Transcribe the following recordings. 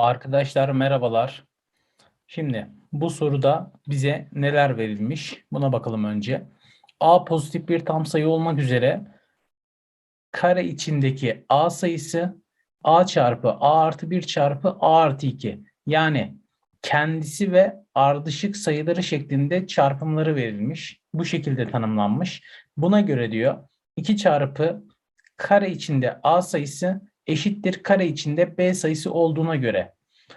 Arkadaşlar merhabalar. Şimdi bu soruda bize neler verilmiş? Buna bakalım önce. A pozitif bir tam sayı olmak üzere kare içindeki A sayısı A çarpı A artı 1 çarpı A artı 2. Yani kendisi ve ardışık sayıları şeklinde çarpımları verilmiş. Bu şekilde tanımlanmış. Buna göre diyor 2 çarpı kare içinde A sayısı eşittir kare içinde B sayısı olduğuna göre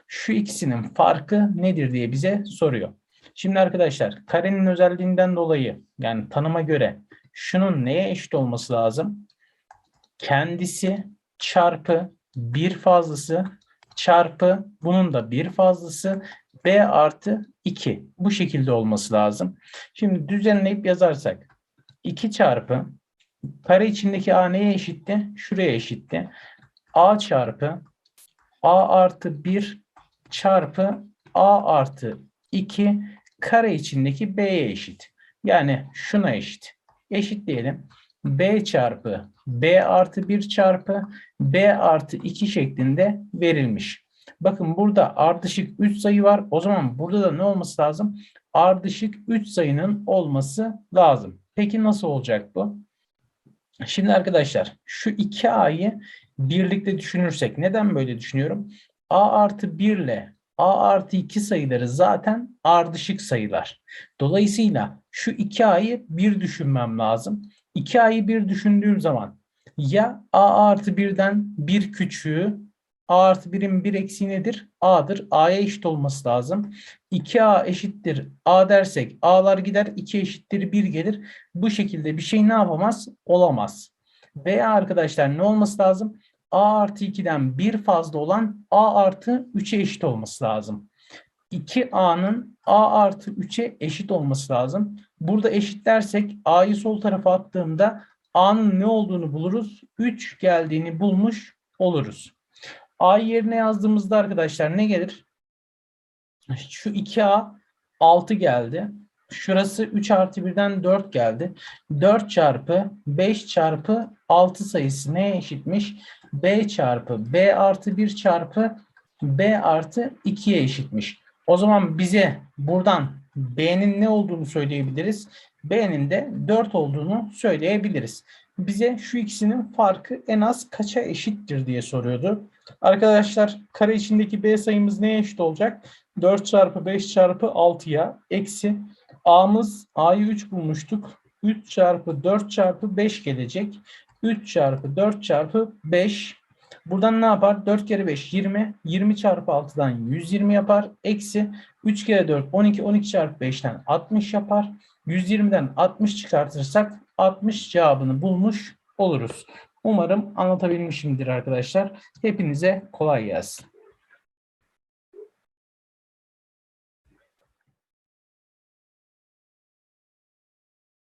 şu ikisinin farkı nedir diye bize soruyor. Şimdi arkadaşlar karenin özelliğinden dolayı yani tanıma göre şunun neye eşit olması lazım? Kendisi çarpı bir fazlası çarpı bunun da bir fazlası B artı 2. Bu şekilde olması lazım. Şimdi düzenleyip yazarsak 2 çarpı kare içindeki A neye eşitti? Şuraya eşitti. A çarpı A artı 1 çarpı A artı 2 kare içindeki B'ye eşit. Yani şuna eşit. Eşit diyelim. B çarpı B artı 1 çarpı B artı 2 şeklinde verilmiş. Bakın burada ardışık 3 sayı var. O zaman burada da ne olması lazım? Ardışık 3 sayının olması lazım. Peki nasıl olacak bu? Şimdi arkadaşlar şu iki A'yı birlikte düşünürsek neden böyle düşünüyorum? A artı 1 ile A artı 2 sayıları zaten ardışık sayılar. Dolayısıyla şu 2A'yı bir düşünmem lazım. 2A'yı bir düşündüğüm zaman ya A artı 1'den bir küçüğü A artı 1'in bir eksiği nedir? A'dır. A'ya eşit olması lazım. 2A eşittir A dersek A'lar gider 2 eşittir 1 gelir. Bu şekilde bir şey ne yapamaz? Olamaz. Veya arkadaşlar ne olması lazım? A artı 2'den bir fazla olan A artı 3'e eşit olması lazım. 2A'nın A artı 3'e eşit olması lazım. Burada eşitlersek A'yı sol tarafa attığımda A'nın ne olduğunu buluruz. 3 geldiğini bulmuş oluruz. A yerine yazdığımızda arkadaşlar ne gelir? Şu 2A 6 geldi. Şurası 3 artı 1'den 4 geldi. 4 çarpı 5 çarpı 6 sayısı neye eşitmiş? B çarpı B artı 1 çarpı B artı 2'ye eşitmiş. O zaman bize buradan B'nin ne olduğunu söyleyebiliriz. B'nin de 4 olduğunu söyleyebiliriz. Bize şu ikisinin farkı en az kaça eşittir diye soruyordu. Arkadaşlar kare içindeki B sayımız neye eşit olacak? 4 çarpı 5 çarpı 6'ya eksi A'mız A'yı 3 bulmuştuk. 3 çarpı 4 çarpı 5 gelecek. 3 çarpı 4 çarpı 5. Buradan ne yapar? 4 kere 5 20. 20 çarpı 6'dan 120 yapar. Eksi 3 kere 4 12. 12 çarpı 5'ten 60 yapar. 120'den 60 çıkartırsak 60 cevabını bulmuş oluruz. Umarım anlatabilmişimdir arkadaşlar. Hepinize kolay gelsin.